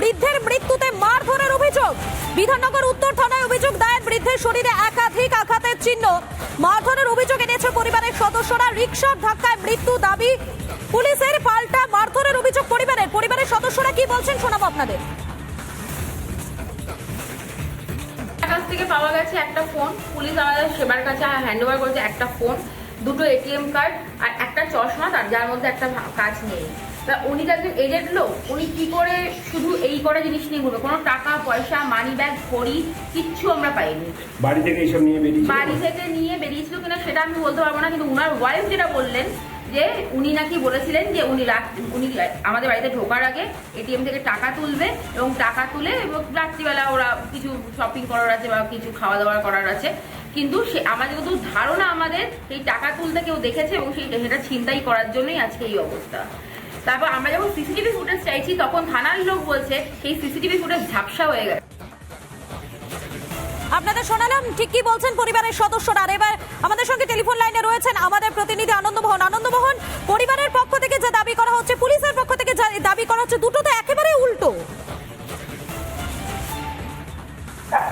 বৃদ্ধের মৃত্যুতে মারধরের অভিযোগ। বিধাননগর উত্তর থানায় অভিযোগ দায়ের বৃদ্ধের শরীরে একাধিক আঘাতের চিহ্ন। মারধরের অভিযোগ এনেছে পরিবারের সদস্যরা। রিক্সার ধাক্কায় মৃত্যু দাবি। পুলিশের পাল্টা মারধরের অভিযোগ পরিবারের। পরিবারের সদস্যরা কি বলছেন শোনাবো আপনাদের। কাছ থেকে পাওয়া গেছে একটা ফোন। পুলিশ আমাদের সেবার কাছে হ্যান্ড ওভার করেছে একটা ফোন, দুটো এটিএম কার্ড আর একটা চশমা, তার যার মধ্যে একটা কাজ নেই। তা উনি তো একজন এজেন্ট লোক উনি কি করে শুধু এই কটা জিনিস নিয়ে ঘুরবে? কোনো টাকা পয়সা মানি ব্যাগ ঘড়ি কিচ্ছু আমরা পাইনি। বাড়ি থেকে এইসব নিয়ে বেরিয়েছিল? বাড়ি থেকে নিয়ে বেরিয়েছিল কিনা সেটা আমি বলতে পারব না কিন্তু উনার ওয়াইফ যেটা বললেন যে উনি নাকি বলেছিলেন যে উনি উনি আমাদের বাড়িতে ঢোকার আগে এটিএম থেকে টাকা তুলবে এবং টাকা তুলে এবং রাত্রিবেলা ওরা কিছু শপিং করার আছে বা কিছু খাওয়া দাওয়া করার আছে। কিন্তু সে আমাদের কিন্তু ধারণা আমাদের সেই টাকা তুলতে কেউ দেখেছে এবং সেই সেটা ছিনতাই করার জন্যই আজকে এই অবস্থা। তারপর আমরা যখন সিসিটিভি ফুটেজ চাইছি তখন থানার লোক বলছে সেই সিসিটিভি ফুটেজ ঝাপসা হয়ে গেছে। আপনাদের শোনালাম ঠিক কি বলছেন পরিবারের সদস্যরা? আর এবার আমাদের সঙ্গে টেলিফোন লাইনে রয়েছেন আমাদের প্রতিনিধি আনন্দমোহন। আনন্দমোহন পরিবারের পক্ষ থেকে যে দাবি করা হচ্ছে পুলিশের পক্ষ থেকে যা দাবি করা হচ্ছে দুটো তো একেবারে উল্টো।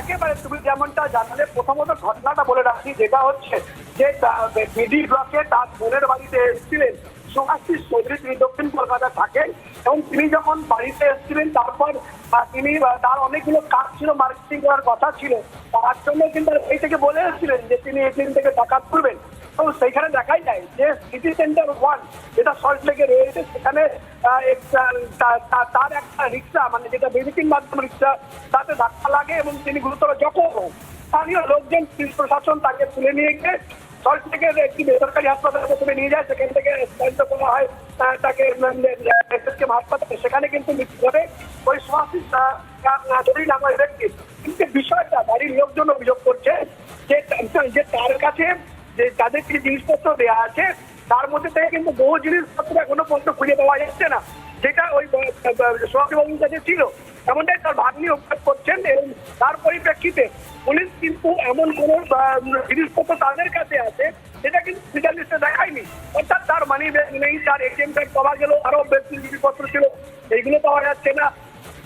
একেবারে তুমি যেমনটা জানালে প্রথমত ঘটনাটা বলে রাখছি যেটা হচ্ছে যে বিডি ব্লকে তার বোনের বাড়িতে এসেছিলেন। সুভাষিস চৌধুরী তিনি দক্ষিণ কলকাতা থাকেন এবং তিনি যখন বাড়িতে এসেছিলেন, তারপর তিনি তার অনেকগুলো কাজ ছিল মার্কেটিং করার কথা ছিল। তার জন্য কিন্তু এই থেকে বলে এসেছিলেন যে তিনি এটিএম থেকে টাকা তুলবেন তো সেইখানে দেখাই যায় যে সিটি সেন্টার ওয়ান যেটা সল্ট লেগে রয়েছে, সেখানে তার একটা রিক্সা মানে যেটা ভিজিটিং মাধ্যম রিক্সা, তাতে ধাক্কা লাগে এবং তিনি গুরুতর জখম স্থানীয় লোকজন পুলিশ প্রশাসন তাকে তুলে নিয়ে গিয়ে সল্ট লেকের একটি বেসরকারি হাসপাতালে প্রথমে নিয়ে যায়, সেখান থেকে স্থানান্তর করা হয় তাকে হাসপাতালে। সেখানে কিন্তু মৃত্যু ঘটে। ওই সুভাষিস চৌধুরী নামের ব্যক্তি। কিন্তু বিষয়টা, বাড়ির লোকজন অভিযোগ করছে যে যে তার কাছে যে তাদের যে জিনিসপত্র দেওয়া আছে, তার মধ্যে থেকে কিন্তু বহু জিনিসপত্র এখনও পর্যন্ত খুঁজে পাওয়া যাচ্ছে না। যেটা ওই সোহাগবাবুর কাছে ছিল এমনটাই তার ভাগ্নি অভিযোগ করছেন এবং তার পরিপ্রেক্ষিতে পুলিশ কিন্তু এমন কোন জিনিসপত্র তাদের কাছে আছে সেটা কিন্তু ফিটার লিস্টে দেখায়নি। অর্থাৎ তার মানি ব্যাগ নেই তার এটিএম কার্ড পাওয়া গেল, আরও বেশি জিনিসপত্র ছিল, এইগুলো পাওয়া যাচ্ছে না।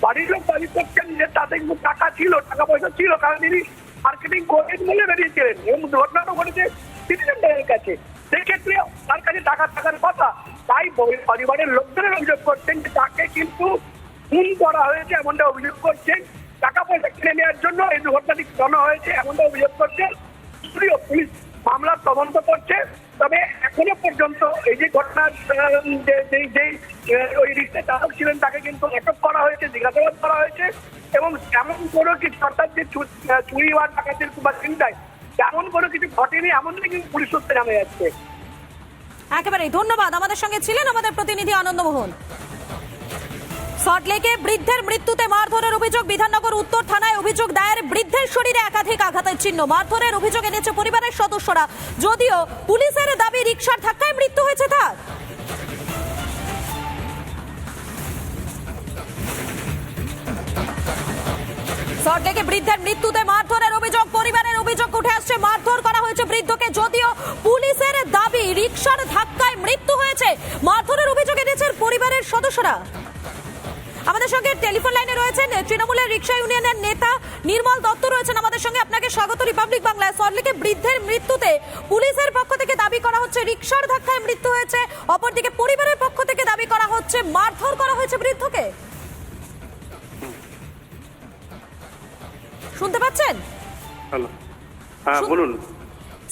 বাড়ির লোক দাবি করছেন যে তাতে কিন্তু টাকা ছিল, টাকা পয়সা ছিল, কারণ তিনি মার্কেটিং করেন বলে বেরিয়েছিলেন। এবং ঘটনাটা ঘটেছে সিটি সেন্টারের কাছে। সেক্ষেত্রে তার কাছে টাকা থাকার কথা। তাই পরি- পরিবারের লোকজনের অভিযোগ করছেন যে তাকে কিন্তু খুন করা হয়েছে, এমনটা অভিযোগ করছেন। কিনে নেওয়ার জন্য এই দুর্ঘটনাটি ঘটানো হয়েছে এমনটা অভিযোগ যদিও পুলিশ তদন্ত করছে, তবে এখনও পর্যন্ত এই যে ঘটনার যে ওই চালক ছিলেন, তাকে কিন্তু আটক করা হয়েছে, জিজ্ঞাসাবাদ করা হয়েছে, এবং এমন কোনো কিছু, অর্থাৎ যে চুরি বা ডাকাতির বা চিন্তায় তেমন কোনো কিছু ঘটেনি, এমনটাই কিন্তু পুলিশ সূত্রে জানা যাচ্ছে। একেবারেই, ধন্যবাদ। আমাদের সঙ্গে ছিলেন আমাদের প্রতিনিধি আনন্দমোহন সল্টলেকে বৃদ্ধের মৃত্যুতে মারধরের অভিযোগ। বিধাননগর উত্তর থানায় অভিযোগ দায়ের। বৃদ্ধের শরীরে একাধিক আঘাতের চিহ্ন। মারধরের অভিযোগ এনেছে পরিবারের সদস্যরা। যদিও পুলিশের দাবি রিক্সার ধাক্কায় মৃত্যু হয়েছে তার। সল্টলেকে বৃদ্ধের মৃত্যুতে মারধরের অভিযোগ, পরিবারের অভিযোগ উঠে আসছে। মারধর করা হয়েছে বৃদ্ধকে। যদিও পুলিশের দাবি রিক্সার ধাক্কায় মৃত্যু হয়েছে। মারধরের অভিযোগ এনেছেন পরিবারের সদস্যরা। তৃণমূলের রিক্সা ইউনিয়নের নেতা নির্মল দত্ত রয়েছেন আমাদের সঙ্গে। আপনাকে স্বাগত রিপাবলিক বাংলায় সল্টলেকে বৃদ্ধের মৃত্যুতে পুলিশের পক্ষ থেকে দাবি করা হচ্ছে রিক্সার ধাক্কায় মৃত্যু হয়েছে। অপরদিকে পরিবারের পক্ষ থেকে দাবি করা হচ্ছে মারধর করা হয়েছে বৃদ্ধকে। শুনতে পাচ্ছেন? হ্যালো হ্যাঁ বলুন।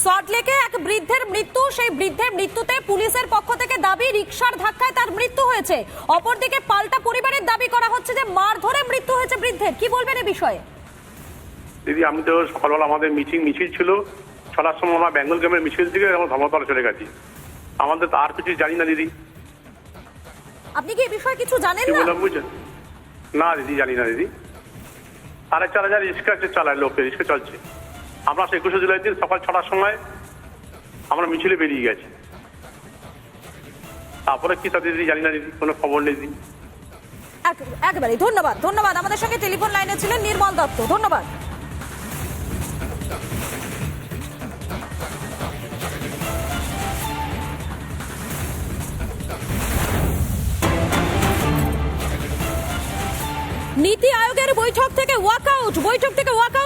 সল্টলেকে এক বৃদ্ধের মৃত্যু। সেই বৃদ্ধের মৃত্যুতে পুলিশের পক্ষ থেকে দাবি রিক্সার ধাক্কায় তার মৃত্যু হয়েছে। অপরদিকে পাল্টা পরিবারের দাবি করা হচ্ছে যে মারধরে মৃত্যু হয়েছে বৃদ্ধের। কি বলবেন এ বিষয়ে? দিদি আমি তো সকালবেলা আমাদের মিটিং মিছিল ছিল। ছটার সময় আমরা বেঙ্গল গ্রামের মিছিল থেকে আমরা ধর্মতলা চলে গেছি। আমাদের তো আর কিছু জানি না দিদি। আপনি কি এই বিষয়ে কিছু জানেন না? না দিদি জানি না দিদি। সাড়ে চার হাজার রিক্সা চালায় লোকে রিক্সা চলছে। আমরা একুশে জুলাই দিন, সকাল ছটার সময় আমরা মিছিলে বেরিয়ে গেছি। তারপরে কি তা দিদি জানি না কোনো খবর নেই দিদি। এক- একেবারেই, ধন্যবাদ ধন্যবাদ। আমাদের সঙ্গে টেলিফোন লাইনে ছিলেন নির্মল দত্ত, ধন্যবাদ। নীতি আয়োগের বৈঠক থেকে ওয়াকআউট বৈঠক থেকে ওয়াকআউট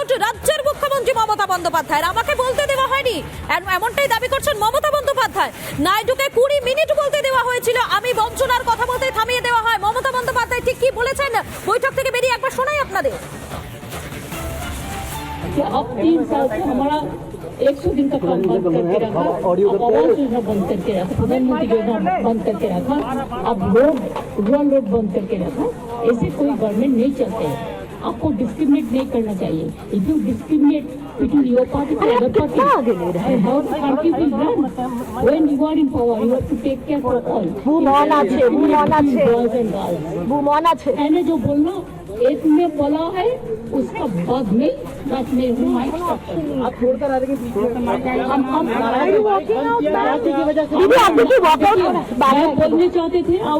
মুখ্যমন্ত্রী মমতা বন্দ্যোপাধ্যায় আমাকে বলতে দেওয়া হয়নি এম- এমনটাই দাবি করছেন মমতা বন্দ্যোপাধ্যায় নাইডুকে কুড়ি মিনিট বলতে দেওয়া হয়েছিল আমি বঞ্চনার কথা বলতে থামিয়ে দেওয়া হয় মমতা বন্দ্যোপাধ্যায় ঠিক কি বলেছেন বৈঠক থেকে বেরিয়ে একবার শোনাই আপনাদের कि अब तीन साल से हमारा एक सौ दिन का काम बंद करके रखा अब आवास योजना बंद करके रखा प्रधानमंत्री योजना बंद करके रखा अब रोड रूरल रोड बंद करके रखा ऐसे कोई गवर्नमेंट नहीं चलते हैं आपको डिस्क्रिमिनेट नहीं करना चाहिए if you discriminate because your party is a party. And how the country will run when you are in power, you have to take care for all. Women, boys and girls. And जो बोलना एक में बोला है उसका बाद में में हूँ। आप छोड़कर आ रहे हो है। बाहर। बोलने चाहते थे और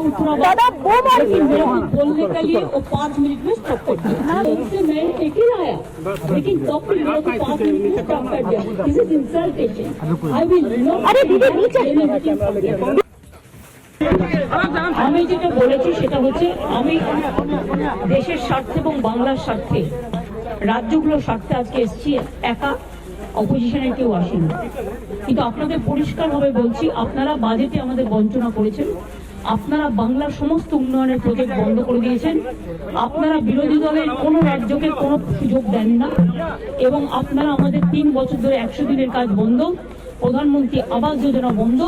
बोलने के लिए वो पाँच मिनट में स्टॉप कर दिया। उससे मैं एक ही आया। लेकिन तब भी मेरे को पाँच मिनट में स्टॉप कर दिया। This is insultation I will अरे दीदी, नीचे। আমি যেটা বলেছি সেটা হচ্ছে, আমি দেশের স্বার্থে এবং বাংলার স্বার্থে, রাজ্যগুলোর স্বার্থে আজকে এসেছি, একা অপোজিশনের কেউ আসেনি। কিন্তু আপনাদের পরিষ্কারভাবে বলছি, আপনারা বাজেটে আমাদের বঞ্চনা করেছেন, আপনারা বাংলার সমস্ত উন্নয়নের প্রজেক্ট বন্ধ করে দিয়েছেন, আপনারা বিরোধী দলের কোনো রাজ্যকে কোনো সুযোগ দেন না এবং আপনারা আমাদের তিন বছর ধরে একশো দিনের কাজ বন্ধ প্রধানমন্ত্রী আবাস যোজনা বন্ধ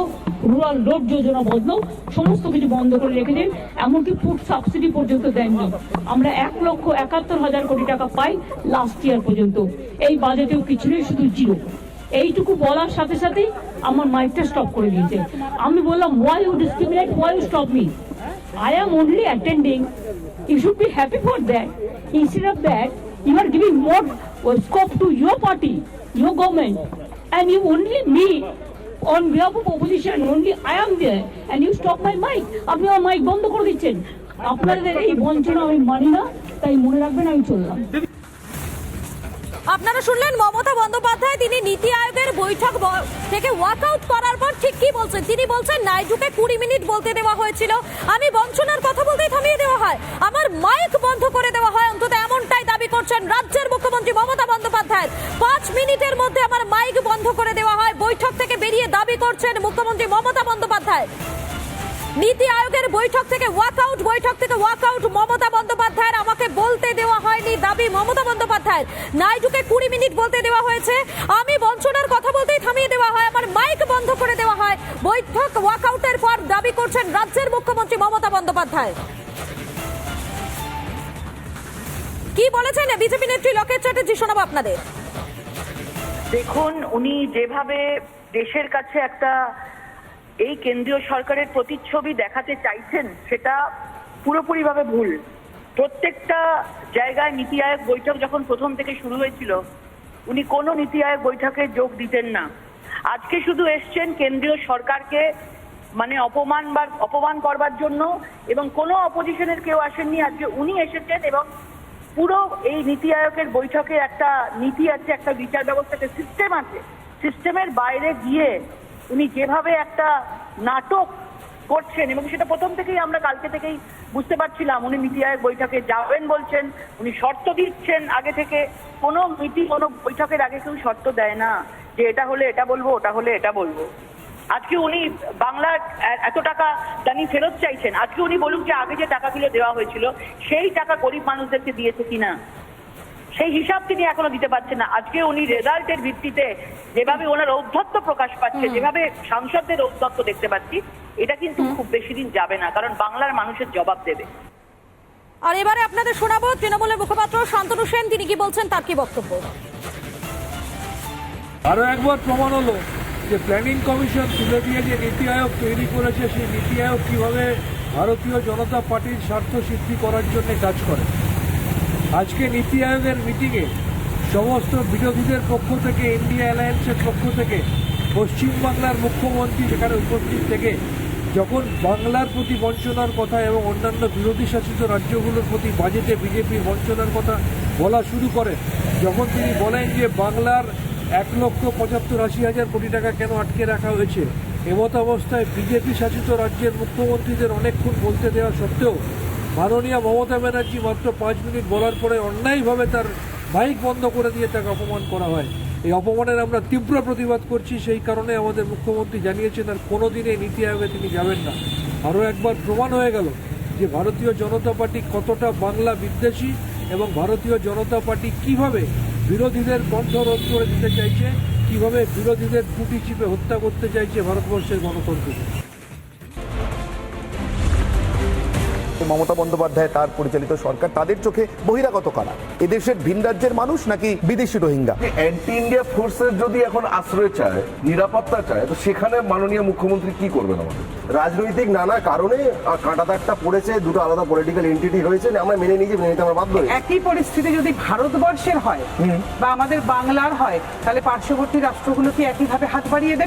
রুরাল রোড যোজনা বন্ধ সমস্ত কিছু বন্ধ করে রেখেছেন এমনকি ফুড সাবসিডি পর্যন্ত দেননি। আমরা এক লক্ষ একাত্তর হাজার কোটি টাকা পাই লাস্ট ইয়ার পর্যন্ত। এই বাজেটেও কিছু নেই শুধু জিরো এইটুকু বলার সাথে সাথে আমার মাইকটা স্টপ করে দিয়েছে। আমি বললাম why you discriminate why you stop me am only attending. You should be happy for that. Instead of that, you are giving more uh, scope to your party, your government, and you only me on behalf of opposition. Only I am there, and you stop my mic. আপনি আমার mic বন্ধ করে দিচ্ছেন। আপনাদের এই বঞ্চনা আমি মানি না তাই মনে রাখবেন আমি চললাম। আপনারা শুনলেন মমতা বন্দ্যোপাধ্যায় তিনি নীতি আয়োগের বৈঠক থেকে ওয়াকআউট করার পর ঠিক কি বলছেন? তিনি বলছেন নাইডুকে কুড়ি মিনিট বলতে দেওয়া হয়েছিল। আমি বঞ্চনার কথা বলতেই থামিয়ে দেওয়া হয়। আমার মাইক বন্ধ করে দেওয়া হয় অন্তত এমনটাই দাবি করছেন রাজ্যের মুখ্যমন্ত্রী মমতা বন্দ্যোপাধ্যায়। পাঁচ মিনিটের মধ্যে বন্ধ করে দেওয়া হয়। বৈঠক থেকে বেরিয়ে দাবি করছেন মুখ্যমন্ত্রী মমতা বন্দ্যোপাধ্যায়। নীতি আয়োগের বৈঠক থেকে ওয়াকআউট বৈঠক থেকে ওয়াকআউট মমতা বন্দ্যোপাধ্যায়ের আমাকে বলতে দেওয়া হয়নি দাবি মমতা বন্দ্যোপাধ্যায়ের। নাইডুকে কুড়ি মিনিট বলতে দেওয়া হয়েছে। আমি বঞ্চনার কথা বলতেই থামিয়ে দেওয়া হয়, আমার মাইক বন্ধ করে দেওয়া হয়। বৈঠক ওয়াকআউটের পর দাবি করছেন রাজ্যের মুখ্যমন্ত্রী মমতা বন্দ্যোপাধ্যায়। কি বলেছেন? বিজেপি নেত্রী লোকেশ চ্যাটার্জি শোনাবো আপনাদের। দেখুন, উনি যেভাবে দেশের কাছে একটা এই কেন্দ্রীয় সরকারের প্রতিচ্ছবি দেখাতে চাইছেন, সেটা পুরোপুরিভাবে ভুল। প্রত্যেকটা জায়গায় নীতি আয়োগ বৈঠক যখন প্রথম থেকে শুরু হয়েছিল, উনি কোনো নীতি আয়োগ বৈঠকে যোগ দিতেন না। আজকে শুধু এসছেন কেন্দ্রীয় সরকারকে মানে অপমান বা, অপমান করবার জন্য এবং কোনো অপোজিশনের কেউ আসেননি, আজকে উনি এসেছেন এবং পুরো এই নীতি আয়োগের বৈঠকে একটা নীতি আছে, একটা বিচার ব্যবস্থাতে সিস্টেম আছে। সিস্টেমের বাইরে গিয়ে উনি যেভাবে একটা নাটক করছেন, এবং সেটা প্রথম থেকেই আমরা কালকে থেকেই বুঝতে পারছিলাম, উনি নীতি আয়োগ বৈঠকে যাবেন বলছেন, উনি শর্ত দিচ্ছেন আগে থেকে। কোনো নীতি কোনো বৈঠকের আগে কেউ শর্ত দেয় না যে এটা হলে এটা বলব, ওটা হলে এটা বলব। আজকে উনি বাংলার এত টাকা দানি ফেরত চাইছেন। আজকে উনি বলুন যে আগে যে টাকাগুলো দেওয়া হয়েছিল সেই টাকা গরিব মানুষদেরকে দিয়েছে কিনা? সেই হিসাব তিনি এখনও দিতে পারছেন না। আজকে উনি রেজাল্টের ভিত্তিতে যেভাবে ওনার ঔদ্ধত্য প্রকাশ পাচ্ছে যেভাবে সাংসদদের ঔদ্ধত্য দেখতে পাচ্ছি এটা কিন্তু খুব বেশি দিন যাবে না কারণ বাংলার মানুষের জবাব দেবে। আর এবারে আপনাদের শোনাবো তৃণমূলের মুখপাত্র শান্তনু সেন তিনি কি বলছেন তার কি বক্তব্য? আরও একবার প্রমাণ হলো। যে প্ল্যানিং কমিশন তুলে দিয়ে যে নীতি আয়োগ তৈরি করেছে, সেই নীতি আয়োগ কীভাবে ভারতীয় জনতা পার্টির স্বার্থ সিদ্ধি করার জন্য কাজ করে? আজকে নীতি আয়োগের মিটিংয়ে সমস্ত বিরোধীদের পক্ষ থেকে ইন্ডিয়া অ্যালায়েন্সের পক্ষ থেকে পশ্চিমবাংলার মুখ্যমন্ত্রী সেখানে উপস্থিত থেকে, যখন বাংলার প্রতি বঞ্চনার কথা এবং অন্যান্য বিরোধী শাসিত রাজ্যগুলোর প্রতি বাজেটে বিজেপির বঞ্চনার কথা বলা শুরু করেন যখন তিনি বলেন যে বাংলার এক লক্ষ পঁচাত্তর আশি হাজার কোটি টাকা কেন আটকে রাখা হয়েছে? এমত অবস্থায় বিজেপি শাসিত রাজ্যের মুখ্যমন্ত্রীদের অনেকক্ষণ বলতে দেওয়া সত্ত্বেও মাননীয় মমতা ব্যানার্জি মাত্র পাঁচ মিনিট বলার পরে অন্যায়ভাবে তার বাইক বন্ধ করে দিয়ে তাকে অপমান করা হয়। এই অপমানের আমরা তীব্র প্রতিবাদ করছি, সেই কারণে আমাদের মুখ্যমন্ত্রী জানিয়েছেন আর কোনোদিনে নীতি আয়োগে তিনি যাবেন না। আরও একবার প্রমাণ হয়ে গেল যে ভারতীয় জনতা পার্টি কতটা বাংলা বিদ্বেষী এবং ভারতীয় জনতা পার্টি কীভাবে বিরোধীদের কণ্ঠ রোধ করে দিতে চাইছে, কীভাবে বিরোধীদের কুটি চিপে হত্যা করতে চাইছে ভারতবর্ষের গণতন্ত্রকে? মমতা বন্দ্যোপাধ্যায় তার পরিচালিত সরকার তাদের চোখে বহিরাগত কারা? এদেশের ভিন রাজ্যের মানুষ নাকি বিদেশি রোহিঙ্গা? অ্যান্টি ইন্ডিয়া ফোর্সের যদি এখন আশ্রয় চায় নিরাপত্তা চায় তো সেখানে মাননীয় মুখ্যমন্ত্রী কি করবেন আমাদের? রাজনৈতিক নানা কারণে কাঁটা দাগটা পড়েছে দুটো আলাদা পলিটিক্যাল এন্টিটি হয়েছে আমরা মেনে নিয়ে মেনে নিতে আমরা বাধ্য একই পরিস্থিতি যদি ভারতবর্ষের হয় বা আমাদের বাংলার হয় তাহলে পার্শ্ববর্তী রাষ্ট্রগুলো কি একইভাবে হাত বাড়িয়ে দেবে?